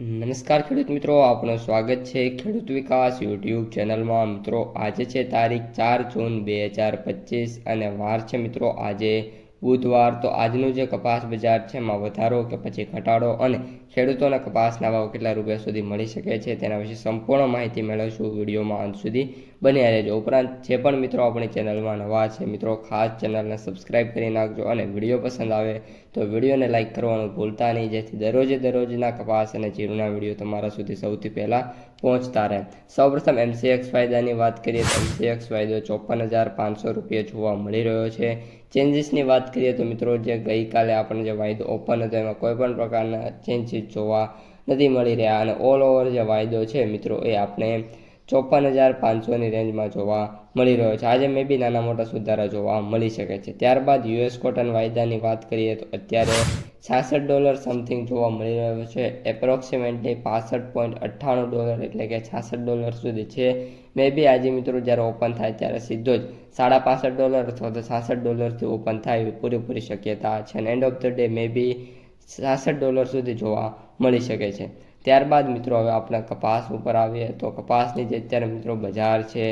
નમસ્કાર ખેડૂત મિત્રો, આપનું સ્વાગત છે ખેડૂત વિકાસ યુટ્યુબ ચેનલમાં. મિત્રો, આજે છે તારીખ ચાર જૂન બે હજાર પચીસ અને વાર છે મિત્રો, આજે બુધવાર તો આજનું જે કપાસ બજાર છે, એમાં વધારો કે પછી ઘટાડો અને ખેડૂતોને કપાસના ભાવ કેટલા રૂપિયા સુધી મળી શકે છે, તેના વિશે સંપૂર્ણ માહિતી મેળવશું વિડીયોમાં અંત સુધી. બન્યા રહેજો. ઉપરાંત, જે પણ મિત્રો આપણી ચેનલમાં નવા છે, મિત્રો, ખાસ ચેનલને સબસ્ક્રાઇબ કરી નાખજો અને વીડિયો પસંદ આવે તો વિડીયોને લાઇક કરવાનું ભૂલતા નહીં. જેથી દરરોજે દરરોજના કપાસ અને જીરુના વીડિયો તમારા સુધી સૌથી પહેલાં પહોંચતા રહે. સૌપ્રથમ એમસીએક્સ ફાયદાની વાત કરીએ તો એમસીએક્સ ફાયદો ચોપન હજાર પાંચસો રૂપિયા જોવા મળી રહ્યો છે. ચેન્જીસની વાત કરીએ તો મિત્રો જે ગઈકાલે આપણને જે વાયદો ઓપન હતો, એમાં કોઈ પણ પ્રકારના ચેન્જીસ જોવા નથી મળી રહ્યા અને ઓલ ઓવર જે વાયદો છે મિત્રો એ આપણે ચોપન હજાર પાંચસોની રેન્જમાં જોવા મળી રહ્યો છે. આજે મે બી નાના મોટા સુધારા જોવા મળી શકે છે. ત્યારબાદ યુએસ કોટન વાયદાની વાત કરીએ તો અત્યારે છાસઠ ડોલર સમથિંગ જોવા મળી રહ્યો છે. એપ્રોક્સિમેટલી પાસઠ પોઈન્ટ અઠ્ઠાણું ડોલર એટલે કે છાસઠ ડોલર સુધી છે. મે બી આજે મિત્રો જ્યારે ઓપન થાય ત્યારે સીધો જ સાડા પાસઠ ડોલર અથવા તો છાસઠ ડોલરથી ઓપન થાય એવી પૂરેપૂરી શક્યતા છે. અને end of the day may be છાસઠ ડોલર સુધી જોવા મળી શકે છે. ત્યારબાદ મિત્રો હવે આપણે કપાસ ઉપર આવીએ તો કપાસની જે અત્યારે મિત્રો બજાર છે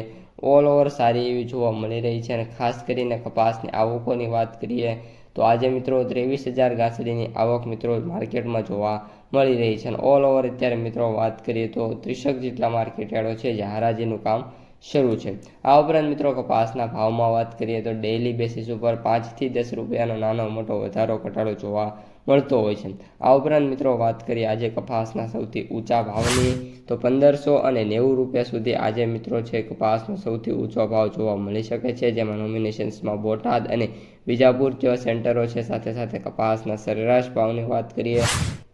ઓલ ઓવર સારી એવી જોવા મળી રહી છે અને ખાસ કરીને કપાસની આવકોની વાત કરીએ તો આજે મિત્રો ત્રેવીસ હજાર ગાંસડીની આવક મિત્રો માર્કેટમાં જોવા મળી રહી છે અને ઓલ ઓવર અત્યારે મિત્રો વાત કરીએ તો ત્રીસક જેટલા માર્કેટ છે જે હરાજીનું કામ શરૂ છે. આ ઉપરાંત મિત્રો કપાસના ભાવમાં વાત કરીએ તો ડેઇલી બેસિસ ઉપર પાંચથી દસ રૂપિયાનો નાનો મોટો વધારો ઘટાડો જોવા મળતો હોય છે. આ ઉપરાંત મિત્રો વાત કરીએ આજે કપાસના સૌથી ઊંચા ભાવની, તો પંદરસો અને નેવું રૂપિયા સુધી આજે મિત્રો છે કપાસનો સૌથી ઊંચો ભાવ જોવા મળી શકે છે. જેમાં નોમિનેશન્સમાં બોટાદ અને બીજાપુર જેવા સેન્ટરો છે. સાથે સાથે કપાસના સરેરાશ ભાવની વાત કરીએ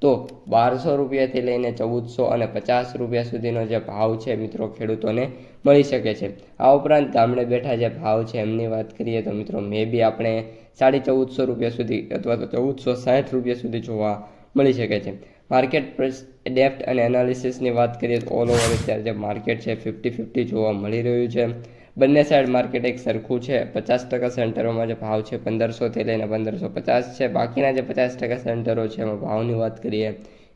તો બારસો રૂપિયાથી લઈને ચૌદસો અને પચાસ રૂપિયા સુધીનો જે ભાવ છે મિત્રો ખેડૂતોને મળી શકે છે. આ ઉપરાંત ગામડે બેઠા જે ભાવ છે એમની વાત કરીએ તો મિત્રો મે બી આપણે સાડી ચૌદસો રૂપિયા સુધી અથવા તો ચૌદસો સાઠ રૂપિયા સુધી જોવા મળી શકે છે. માર્કેટ ડેપ્ટ અને એનાલિસિસની વાત કરીએ તો ઓલ ઓવર અત્યારે જે માર્કેટ છે ફિફ્ટી ફિફ્ટી જોવા મળી રહ્યું છે. બંને સાઈડ માર્કેટ એક સરખું છે. પચાસ ટકા સેન્ટરોમાં જે ભાવ છે પંદરસોથી લઈને પંદરસો પચાસ છે. બાકીના જે પચાસ ટકા સેન્ટરો છે એમાં ભાવની વાત કરીએ,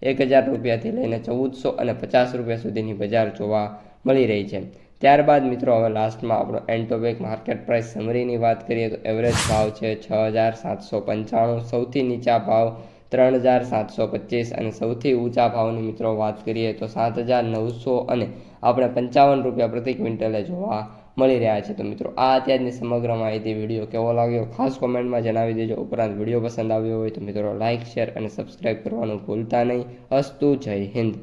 એક હજાર રૂપિયાથી લઈને ચૌદસો અને પચાસ રૂપિયા સુધીની બજાર જોવા મળી રહી છે. ત્યારબાદ મિત્રો હવે લાસ્ટમાં આપણો એન્ટોબેક માર્કેટ પ્રાઇસ સમરીની વાત કરીએ તો એવરેજ ભાવ છે છ હજાર સાતસો પંચાણું. સૌથી નીચા ભાવ ત્રણ હજાર સાતસો પચીસ અને સૌથી ઊંચા ભાવની મિત્રો વાત કરીએ તો સાત હજાર નવસો અને આપણે પંચાવન રૂપિયા પ્રતિ ક્વિન્ટલે જોવા મળી રહ્યા છે. તો મિત્રો, આ અત્યારની સમગ્ર માહિતી વીડિયો કેવો લાગ્યો ખાસ કોમેન્ટમાં જણાવી દેજો. ઉપરાંત વીડિયો પસંદ આવ્યો હોય તો મિત્રો લાઇક શેર અને સબસ્ક્રાઈબ કરવાનું ભૂલતા નહીં. અસ્તુ જય હિન્દ.